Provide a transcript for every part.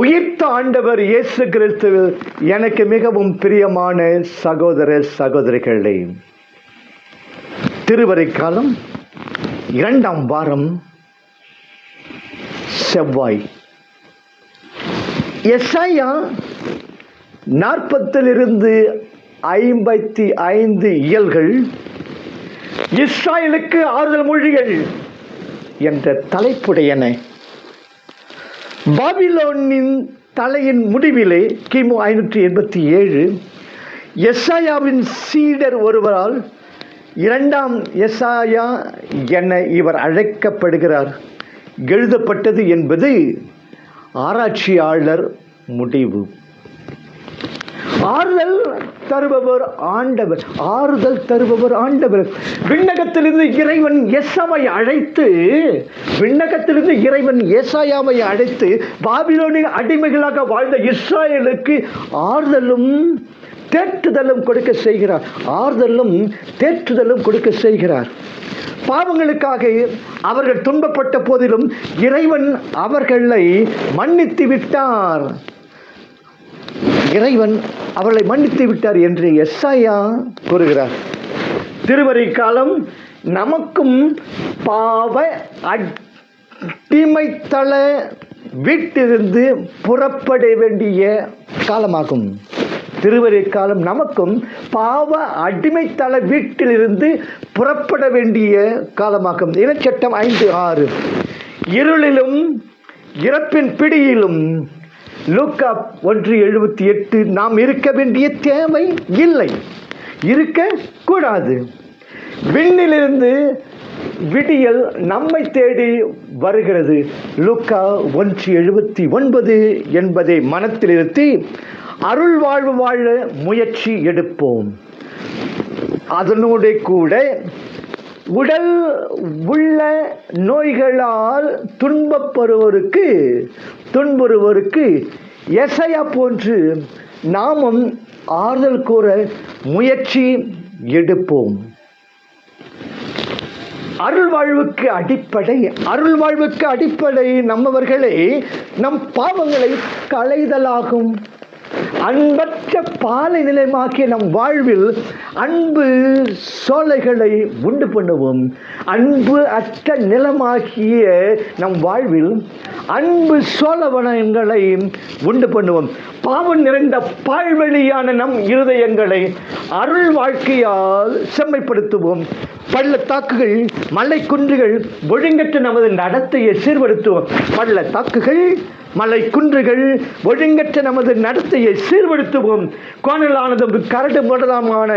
உயிர்த்த ஆண்டவர் இயேசு கிறிஸ்துவில் எனக்கு மிகவும் பிரியமான சகோதர சகோதரிகளே திருவரை காலம் இரண்டாம் வாரம் செவ்வாய். எஸ்ஐயா நாற்பத்திலிருந்து ஐம்பத்தி ஐந்து இயல்கள் இஸ்ராயலுக்கு ஆறுதல் மொழிகள் என்ற தலைப்புடையன. பாபிலோனின் தலையின் முடிவிலே கிமு ஐநூற்றி எண்பத்தி ஏழு எஸ்ஐயாவின் சீடர் ஒருவரால் இரண்டாம் எஸ்ஐயா என இவர் அழைக்கப்படுகிறார். எழுதப்பட்டது என்பது ஆராய்ச்சியாளர் முடிவு. ஆறுதல் தருபவர் ஆண்டவர் ஆறுதல் தருபவர் ஆண்டவர். விண்ணகத்திலிருந்து இறைவன் எஸ்ஸாவை அழைத்து விண்ணகத்திலிருந்து இறைவன் ஏசாயாவை அழைத்து பாபிலோனின் அடிமைகளாக வாழ்ந்த இஸ்ராயலுக்கு ஆறுதலும் தேற்றுதலும் கொடுக்க செய்கிறார். ஆறுதலும் தேற்றுதலும் கொடுக்க செய்கிறார். பாவங்களுக்காக அவர்கள் துன்பப்பட்ட போதிலும் இறைவன் அவர்களை மன்னித்து விட்டார். இறைவன் அவர்களை மன்னித்து விட்டார் என்று எஸ்ஐயா கூறுகிறார். திருவரை காலம் நமக்கும் பாவ அடிமைத்தள வீட்டிலிருந்து புறப்பட வேண்டிய காலமாகும். திருவரை காலம் நமக்கும் பாவ அடிமைத்தள வீட்டிலிருந்து புறப்பட வேண்டிய காலமாகும். இனச்சட்டம் ஐந்து ஆறு. இருளிலும் இறப்பின் பிடியிலும் லூக்கா ஒன்று எழுபத்தி எட்டு நாம் இருக்க வேண்டிய தேவை இல்லை. இருக்க கூடாது. விண்ணிலிருந்து விடியல் நம்மை தேடி வருகிறது. லுக்கா ஒன்று எழுபத்தி ஒன்பது என்பதை மனத்தில் இருத்தி அருள் வாழ்வு வாழ முயற்சி எடுப்போம். அதனோட கூட உடல் உள்ள நோய்களால் துன்பப்படுவோருக்கு துன்புறுவோருக்கு எசையா போன்று நாமும் ஆறுதல் கூற முயற்சி எடுப்போம். அருள் வாழ்வுக்கு அடிப்படை அருள் வாழ்வுக்கு அடிப்படை நம்மவர்களே நம் பாவங்களை களைதலாகும். அன்பற்ற பாலை நிலையமாக்கிய நம் வாழ்வில் அன்பு சோலைகளை உண்டு பண்ணுவோம். அன்பு அற்ற நிலமாக்கிய நம் வாழ்வில் அன்பு சோழவனங்களை உண்டு பண்ணுவோம். பாவம் நிறைந்த பால்வெளியான நம் இருதயங்களை அருள் வாழ்க்கையால் செம்மைப்படுத்துவோம். பள்ளத்தாக்குகள் மலை குன்றுகள் ஒழுங்கற்ற நமது நடத்தையை சீர்படுத்துவோம். பள்ளத்தாக்குகள் மலை குன்றுகள் ஒழுங்கற்ற நமது நடத்தையை சீர்படுத்துவோம். கோணலானதும் கரடு முரடான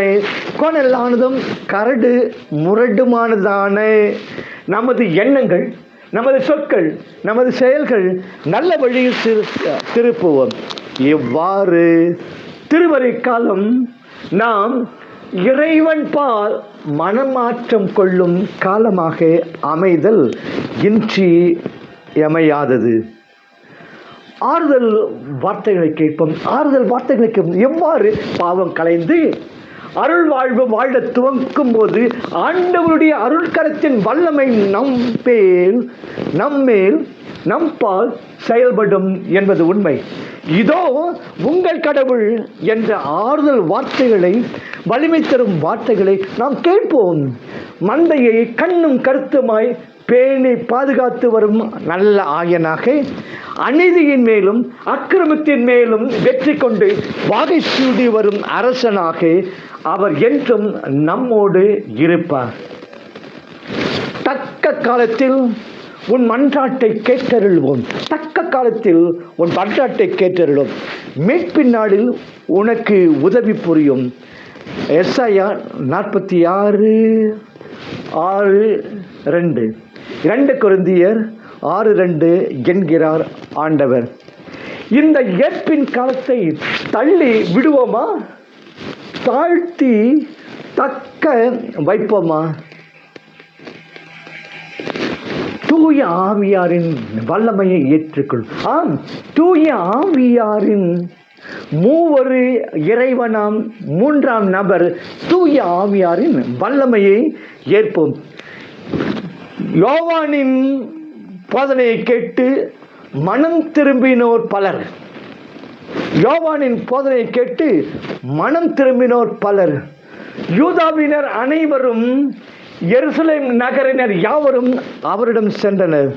கோணலானதும் கரடு முரடுமானதான? நமது எண்ணங்கள் நமது சொற்கள் நமது செயல்கள் நல்ல வழியில் திரு திருப்புவோம். இவ்வாறு திருவரை காலம் நாம் இறைவன் பால் மனமாற்றம் கொள்ளும் காலமாக அமைதல் இன்றி எமையாதது ஆறுதல் வார்த்தைகளை கேட்போம். ஆறுதல் வார்த்தைகளை கேட்போம். எவ்வாறு? பாவம் கலைந்து அருள் வாழ்வு வாழ துவங்கும் போது ஆண்டவருடைய அருள்கரத்தின் வல்லமை நம் பேல் நம்மேல் நம்பால் செயல்படும் என்பது உண்மை. இதோ உங்கள் கடவுள் என்ற ஆறுதல் வார்த்தைகளை வலிமை தரும் வார்த்தைகளை நாம் கேட்போம். மந்தையை கண்ணும் கருத்துமாய் பேணி பாதுகாத்து வரும் நல்ல ஆயனாக அநீதியின் மேலும் அக்கிரமத்தின் மேலும் வெற்றி கொண்டு வாகை சூடி வரும் அரசனாக அவர் என்றும் நம்மோடு இருப்பார். தக்க காலத்தில் உன் மன்றாட்டை கேட்டருள்வோம். தக்க காலத்தில் உன் மன்றாட்டை கேட்டருளும் மீட்பின் நாளில் உனக்கு உதவி புரியும். எஸ்ஐயா நாற்பத்தி ஆறு ஆறு ரெண்டு. இரண்டு குருந்தியர் ஆறு ரெண்டு என்கிறார் ஆண்டவர். இந்த ஏற்பின் காலத்தை தள்ளி விடுவோமா? தாழ்த்தி தக்க வைப்போமா? தூய ஆவியாரின் வல்லமையை ஏற்றுக்கொள். ஆம் தூய ஆவியாரின் மூவரு இறைவனாம் மூன்றாம் நபர் தூய ஆவியாரின் வல்லமையை ஏற்போம். யோவானின் போதனையை கேட்டு மனம் திரும்பினோர் பலர். யோவானின் போதனையை கேட்டு மனம் திரும்பினோர் பலர். யூதாவினர் அனைவரும் எருசலேம் நகரினர் யாவரும் அவரிடம் சென்றனர்.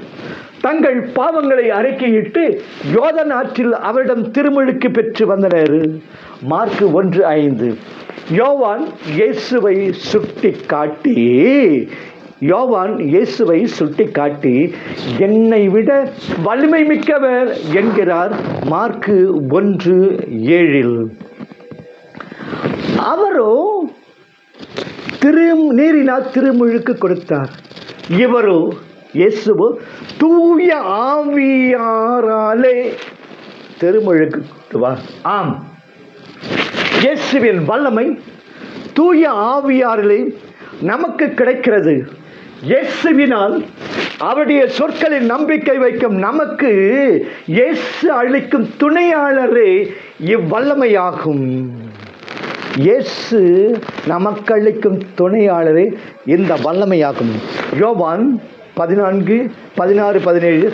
தங்கள் பாவங்களை அறிக்கையிட்டு யோதன் ஆற்றில் அவரிடம் திருமுழுக்கு பெற்று வந்தனர். மார்க்கு ஒன்று ஐந்து. யோவான் இயேசுவை சுட்டி காட்டி யோவான் இயேசுவை சுட்டி காட்டி என்னை விட வலிமை மிக்கவர் என்கிறார் மார்க்கு ஒன்று ஏழில். அவரோ திரு நீரினால் திருமுழுக்கு கொடுத்தார். இவரோ இயேசுவோ தூய ஆவியாராலே திருமுழுக்கு கொடுத்துவார் ஆம். இயேசுவின் வல்லமை தூய ஆவியாரிலே நமக்கு கிடைக்கிறது. இயேசுவினால் அவருடைய சொற்களில் நம்பிக்கை வைக்கும் நமக்கு இயேசு அளிக்கும் துணையாளரே இவ்வல்லமையாகும். இயேசு நமக்கு அளிக்கும் துணையாளரே இந்த வல்லமையாகும். யோவான் பதினான்கு பதினாறு பதினேழு.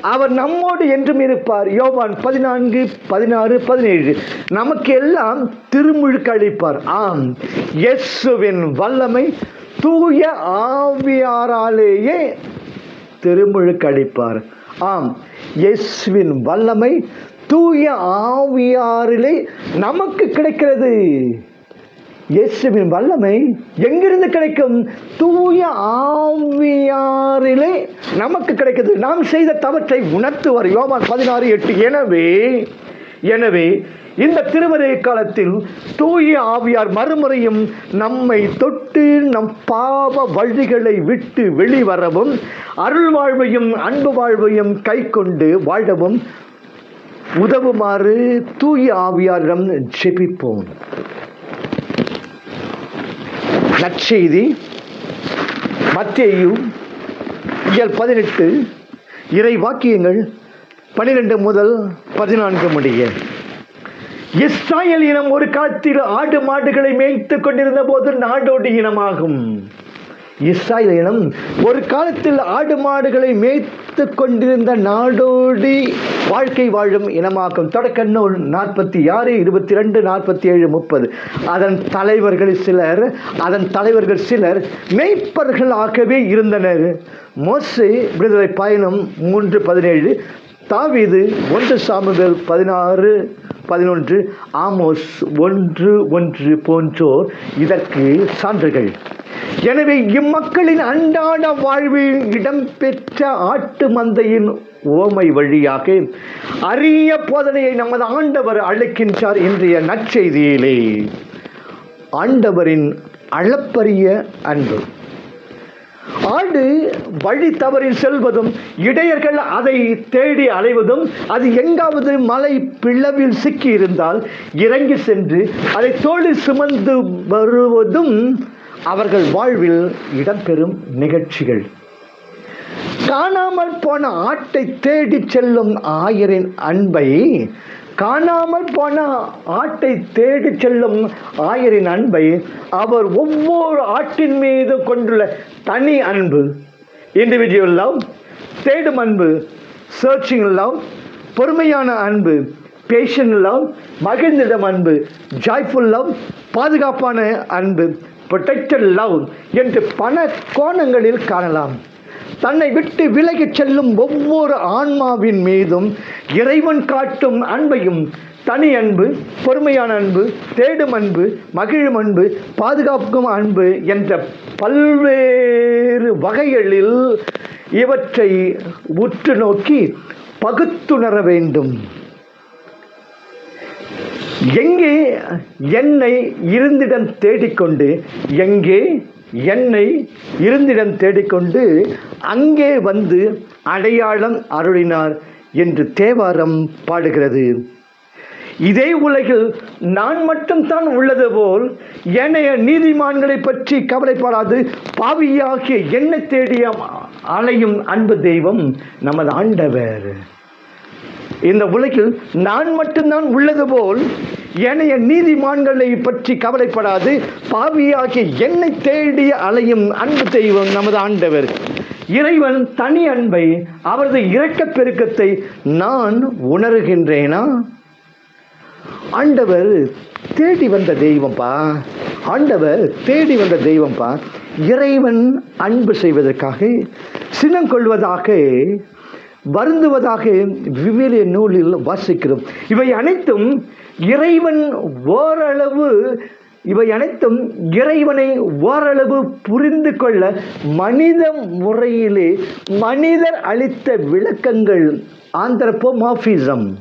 அவர் நம்மோடு என்றும் இருப்பார். யோவான் பதினான்கு பதினாறு பதினேழு. நமக்கு எல்லாம் திருமுழுக்கு அளிப்பார். ஆம் இயேசுவின் வல்லமை தூய ஆவியாராலேயே திருமுழுக்கு அடிப்பார் ஆம் இயேசுவின் வல்லமை தூய ஆவியாரிலே நமக்கு கிடைக்கிறது. இயேசுவின் வல்லமை எங்கிருந்து கிடைக்கும்? தூய ஆவியாரிலே நமக்கு கிடைக்கிறது. நாம் செய்த தவற்றை உணர்த்துவார். யோவான் பதினாறு எட்டு. எனவே எனவே இந்த திருமறை காலத்தில் தூய ஆவியார் மறுமுறையும் நம்மை தொட்டு நம் பாவ வழிகளை விட்டு வெளிவரவும் அருள் வாழ்வையும் அன்பு வாழ்வையும் கை கொண்டு வாழவும் உதவுமாறு தூய ஆவியாரிடம் ஜெபிப்போம். நற்செய்தி மத்தியும் இயல் பதினெட்டு இறை வாக்கியங்கள் பனிரெண்டு முதல் பதினான்கு முடிய. இஸ்ராயல் இனம் ஒரு காலத்தில் ஆடு மாடுகளை மேய்த்து கொண்டிருந்த போது நாடோடி இனமாகும். இஸ்ராயல் இனம் ஒரு காலத்தில் ஆடு மாடுகளை மேய்த்து கொண்டிருந்த நாடோடி வாழ்க்கை வாழும் இனமாகும். தொடக்க நூல் நாற்பத்தி ஆறு இருபத்தி ரெண்டு நாற்பத்தி ஏழு முப்பது. அதன் தலைவர்கள் சிலர் அதன் தலைவர்கள் சிலர் மேய்ப்பர்களாகவே இருந்தனர். மோசு விடுதலை பயணம் மூன்று பதினேழு தாவீது ஒன்று சாமுவேல் பதினாறு பதினொன்று ஆமோஸ் ஒன்று ஒன்று போன்றோர் இதற்கு சான்றுகள். எனவே இம்மக்களின் அன்றாட வாழ்வில் இடம்பெற்ற ஆட்டு மந்தையின் ஓமை வழியாக அரிய போதனையை நமது ஆண்டவர் அழைக்கின்றார் இன்றைய நற்செய்தியிலே. ஆண்டவரின் அளப்பரிய அன்பு. ஆண்டு வழி தவறி செல்வதும் இடையர்கள் அதை தேடி அலைவதும் அது எங்காவது மலை பிளவில் சிக்கி இருந்தால் இறங்கி சென்று அதை தோளில் சுமந்து வருவதும் அவர்கள் வாழ்வில் இடம்பெறும் நிகழ்ச்சிகள். காணாமல் போன ஆட்டை தேடி செல்லும் ஆயரின் அன்பை காணாமல் போன ஆட்டை தேடி செல்லும் ஆயரின் அன்பை அவர் ஒவ்வொரு ஆட்டின் மீது கொண்டுள்ள தனி அன்பு இண்டிவிஜுவல் லவ் தேடும் அன்பு சர்ச்சிங் லவ் பொறுமையான அன்பு பேஷன் லவ் மகிழ்ந்திடம் அன்பு ஜாய்ஃபுல் லவ் பாதுகாப்பான அன்பு ப்ரொடெக்டட் லவ் என்று பல கோணங்களில் காணலாம். தன்னை விட்டு விலகிச் செல்லும் ஒவ்வொரு ஆன்மாவின் மீதும் இறைவன் காட்டும் அன்பையும் தனி அன்பு பொறுமையான அன்பு தேடும் அன்பு மகிழும் அன்பு பாதுகாக்கும் அன்பு என்ற பல்வேறு வகைகளில் இவற்றை உற்று நோக்கி பகுத்துணர வேண்டும். எங்கே என்னை இருந்திடம் தேடிக்கொண்டு எங்கே என்னை இருந்திடம் தேடிக்கொண்டு அங்கே வந்து அடையாளம் அருளினார் என்று தேவாரம் பாடுகிறது. இதே உலகில் நான் மட்டும்தான் உள்ளது போல் ஏனைய நீதிமான்களை பற்றி கவலைப்படாது. பாவியாகிய என்னை தேடிய அலையும் அன்பு தெய்வம் நமது ஆண்டவர். இந்த உலகில் நான் மட்டும்தான் உள்ளது போல் ஏனைய நீதிமான்களை பற்றி கவலைப்படாது. பாவியாகிய என்னை தேடி அலையும் அன்பு தெய்வம் நமது ஆண்டவர். இறைவன் தனி அன்பை அவரது இரக்கப் பெருக்கத்தை நான் உணர்கின்றேனா? ஆண்டவர் தேடி வந்த தெய்வம்பா. ஆண்டவர் தேடி வந்த தெய்வம்பா. இறைவன் அன்பு செய்வதற்காக சினம் கொள்வதாக வருந்துவதாக விவிலிய நூலில் வாசிக்கிறோம். இவை அனைத்தும் இறைவன் ஓரளவு இவை அனைத்தும் இறைவனை ஓரளவு புரிந்து கொள்ள மனித முறையிலே மனிதர் அளித்த விளக்கங்கள் ஆந்திரப்போமாஃபிசம்.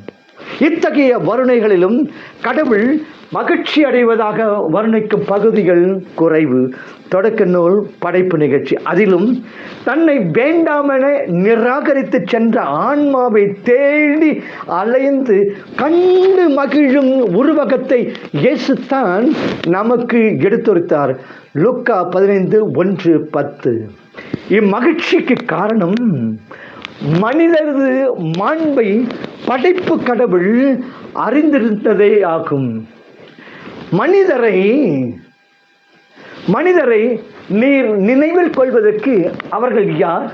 இத்தகைய வருணைகளிலும் கடவுள் மகிழ்ச்சி அடைவதாக வர்ணிக்கும் பகுதிகள் குறைவு தொடக்க நூல் படைப்பு நிகழ்ச்சி. அதிலும் தன்னை வேண்டாமென நிராகரித்து சென்ற ஆன்மாவை தேடி அலைந்து கண்டு மகிழும் உருவகத்தை இயேசுத்தான் நமக்கு எடுத்துரைத்தார். லுக்கா பதினைந்து ஒன்று பத்து. இம்மகிழ்ச்சிக்கு காரணம் மனிதரது மாண்பை படைப்பு கடவுள் அறிந்திருந்ததே ஆகும். மனிதரை மனிதரை நீர் நினைவில் கொள்வதற்கு அவர்கள் யார்?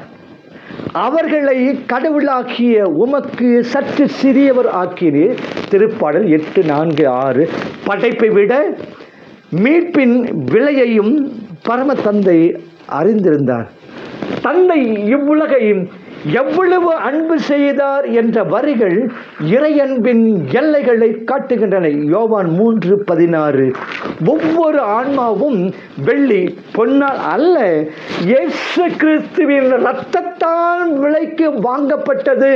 அவர்களை கடவுளாக்கிய உமக்கு சற்று சிறியவர் ஆக்கினீர். திருப்பாடல் எட்டு நான்கு ஆறு. படைப்பை விட மீட்பின் விலையையும் பரம தந்தை அறிந்திருந்தார். தந்தை இவ்வுலகையும் எவ்வளவு அன்பு செய்தார் என்ற வரிகள் இறையன்பின் எல்லைகளை காட்டுகின்றன. யோவான் மூன்று பதினாறு. ஒவ்வொரு ஆன்மாவும் வெள்ளி பொன்னால் அல்ல. இயேசு கிறிஸ்துவின் இரத்தத்தால் விலைக்கு வாங்கப்பட்டது.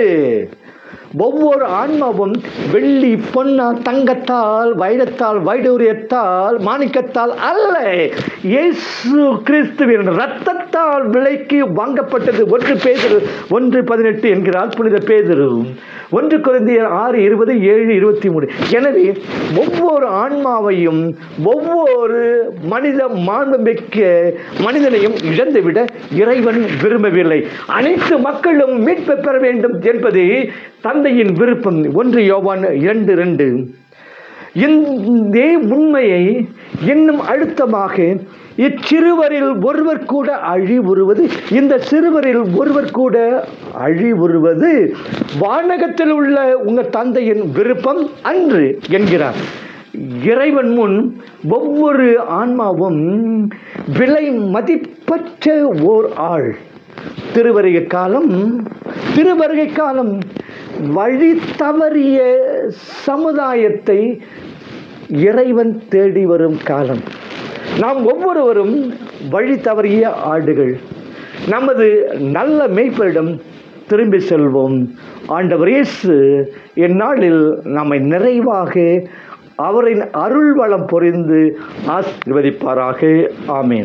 ஒவ்வொரு ஆன்மாவும் வெள்ளி பொன்னா தங்கத்தால் வைரத்தால் வைடூரியத்தால் மாணிக்கத்தால் அல்ல. இயேசு கிறிஸ்துவின் ரத்தத்தால் விலைக்கு வாங்கப்பட்டது. ஒன்று பேதரு ஒன்று பதினெட்டு என்கிறார் புனித பேதரு. ஒன்று குறைந்தியர் ஆறு இருபது ஏழு இருபத்தி மூணு. எனவே ஒவ்வொரு ஆன்மாவையும் ஒவ்வொரு மனித மாண்புமிக்க மனிதனையும் இழந்துவிட இறைவன் விரும்பவில்லை. அனைத்து மக்களும் மீட்பு பெற வேண்டும் என்பது தந்தையின் விருப்பம். ஒன்று யோவான் இரண்டு ரெண்டு. இந்தே உண்மையை இன்னும் அழுத்தமாக இச்சிறுவரில் ஒருவர் கூட அழிவுறுவது இந்த சிறுவரில் ஒருவர் கூட அழிவுறுவது வானகத்தில் உள்ள உங்கள் தந்தையின் விருப்பம் அன்று என்கிறார். இறைவன் முன் ஒவ்வொரு ஆன்மாவும் விலை மதிப்பற்ற ஓர் ஆள். திருவருகை காலம் திருவருகை காலம் வழி தவறிய சமுதாயத்தை இறைவன் தேடி வரும் காலம். நாம் ஒவ்வொருவரும் வழி தவறிய ஆடுகள் நமது நல்ல மெய்ப்பரிடம் திரும்பி செல்வோம். ஆண்டவர் இயேசு இந்நாளில் நம்மை நிறைவாக அவரின் அருள் வளம் பொறிந்து ஆசீர்வதிப்பாராக. ஆமீன்.